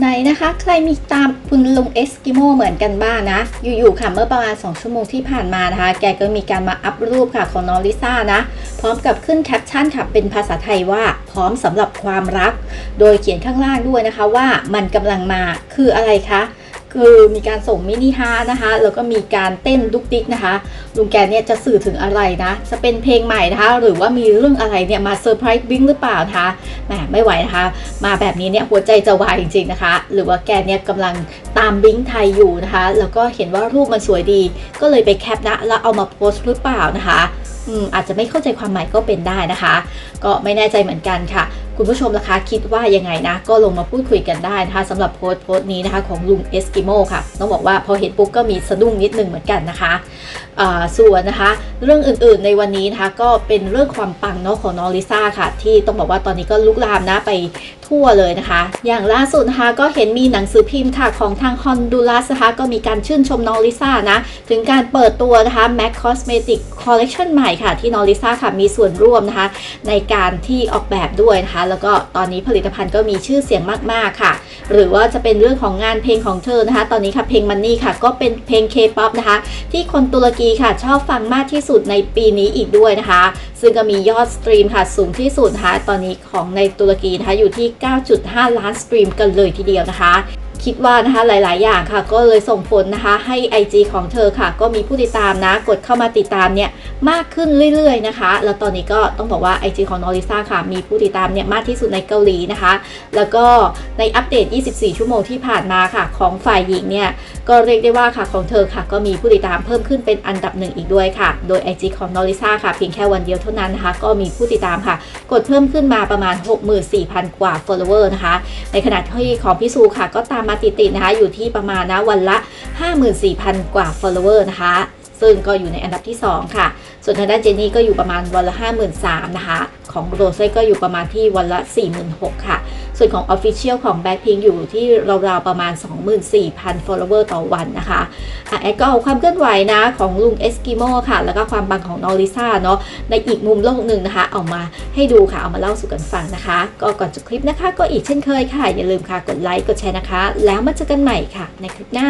ไหนนะคะ ใครมีตามคุณลุงเอสกิโมเหมือนกันบ้างนะ อยู่ๆค่ะเมื่อประมาณ 2 ชั่วโมงที่ผ่านมานะคะ แกก็มีการมาอัพรูปค่ะของน้องลิซ่านะ พร้อมกับขึ้นแคปชั่นค่ะเป็นภาษาไทยว่าพร้อมสำหรับความรัก โดยเขียนข้างล่างด้วยนะคะว่ามันกำลังมาคืออะไรคะ คือมีการส่งมินิฮาร์นะคะ แล้วก็มีการเต้นดุกดิกนะคะ ลุงแกเนี่ยจะสื่อถึงอะไรนะ จะเป็นเพลงใหม่นะคะ หรือว่ามีเรื่องอะไรเนี่ยมาเซอร์ไพรส์บิงหรือเปล่านะคะแหมไม่ไหวนะคะ มาแบบนี้เนี่ยหัวใจจะวายจริงๆนะคะ หรือว่าแกเนี่ยกำลังตามบิงไทยอยู่นะคะ แล้วก็เห็นว่ารูปมันสวยดี ก็เลยไปแคปนะแล้วเอามาโพสต์หรือเปล่านะคะอืมอาจจะไม่เข้าใจความหมายก็เป็นได้นะคะ ก็ไม่แน่ใจเหมือนกันค่ะ คุณผู้ชมล่ะคะคิดว่ายังไงนะ ก็ลงมาพูดคุยกันได้นะคะสำหรับโพสต์โพสต์นี้นะคะของลุงเอสกิโมค่ะ ต้องบอกว่าพอเห็นปุ๊บก็มีสะดุ้งนิดนึงเหมือนกันนะคะส่วนนะคะ เรื่องอื่นๆในวันนี้นะคะก็เป็นเรื่องความปังเนาะของน้องลิซ่าค่ะ ที่ต้องบอกว่าตอนนี้ก็ลุกลามนะไปทั่วเลยนะคะ อย่างล่าสุดนะคะก็เห็นมีหนังสือพิมพ์ค่ะของทางฮอนดูรัสนะคะก็มีการชื่นชมน้องลิซ่านะถึงการเปิดตัวนะคะ MAC Cosmetic Collection ใหม่ค่ะที่น้องลิซ่าค่ะมีส่วนร่วมนะคะในการที่ออกแบบด้วยนะคะแล้วก็ตอนนี้ผลิตภัณฑ์ก็มีชื่อเสียงมากๆค่ะ หรือว่าจะเป็นเรื่องของงานเพลงของเธอนะคะ ตอนนี้ค่ะเพลงมันนี่ค่ะ ก็เป็นเพลง K-POP นะคะ ที่คนตุรกีค่ะชอบฟังมากที่สุดในปีนี้อีกด้วยนะคะ ซึ่งก็มียอดสตรีมค่ะสูงที่สุดนะคะตอนนี้ของในตุรกีนะคะอยู่ที่ 9.5 ล้านสตรีมกันเลยทีเดียวนะคะ คิดว่านะคะหลาย ๆ อย่างค่ะ ก็เลยส่งผลนะคะให้ IG ของเธอค่ะ ก็มีผู้ติดตามนะ กดเข้ามาติดตามเนี่ยมากขึ้นเรื่อย ๆ นะคะ แล้วตอนนี้ก็ต้องบอกว่า IG ของนอริซ่าค่ะ มีผู้ติดตามเนี่ยมากที่สุดในเกาหลีนะคะ แล้วก็ในอัปเดต 24 ชั่วโมงที่ผ่านมาค่ะ ของฝ่ายหญิงเนี่ยก็เรียกได้ว่าค่ะของเธอค่ะ ก็มีผู้ติดตามเพิ่มขึ้นเป็นอันดับหนึ่งอีกด้วยค่ะ โดย IG ของนอริซ่าค่ะเพียงแค่วันเดียวเท่านั้นนะคะ ก็มีผู้ติดตามค่ะ กดเพิ่มขึ้นมาประมาณ 64,000 กว่า follower นะคะ ในขณะที่ของพี่ซูค่ะก็ตามมาติดๆนะคะ อยู่ที่ประมาณนะวันละ 54,000 กว่า follower นะคะซึ่งก็อยู่ในอันดับที่ 2 ค่ะ ส่วนทางด้านเจนนี่ก็อยู่ประมาณวันละ 53,000นะคะ ของโรเซ่ก็อยู่ประมาณที่วันละ 46,000 ค่ะ ส่วนของ Official ของ Blackpink อยู่ที่ราวๆประมาณ 24,000 follower ต่อวันนะคะแอดก็เอาความเคลื่อนไหวนะของลุงเอสกิโมค่ะ แล้วก็ความบังของนอริซ่าเนาะในอีกมุมโลกหนึ่งนะคะ เอามาให้ดูค่ะ เอามาเล่าสู่กันฟังนะคะ ก็ก่อนจบคลิปนะคะ ก็อีกเช่นเคยค่ะ อย่าลืมค่ะ กดไลค์ กดแชร์นะคะ แล้วมาเจอกันใหม่ค่ะ ในคลิปหน้า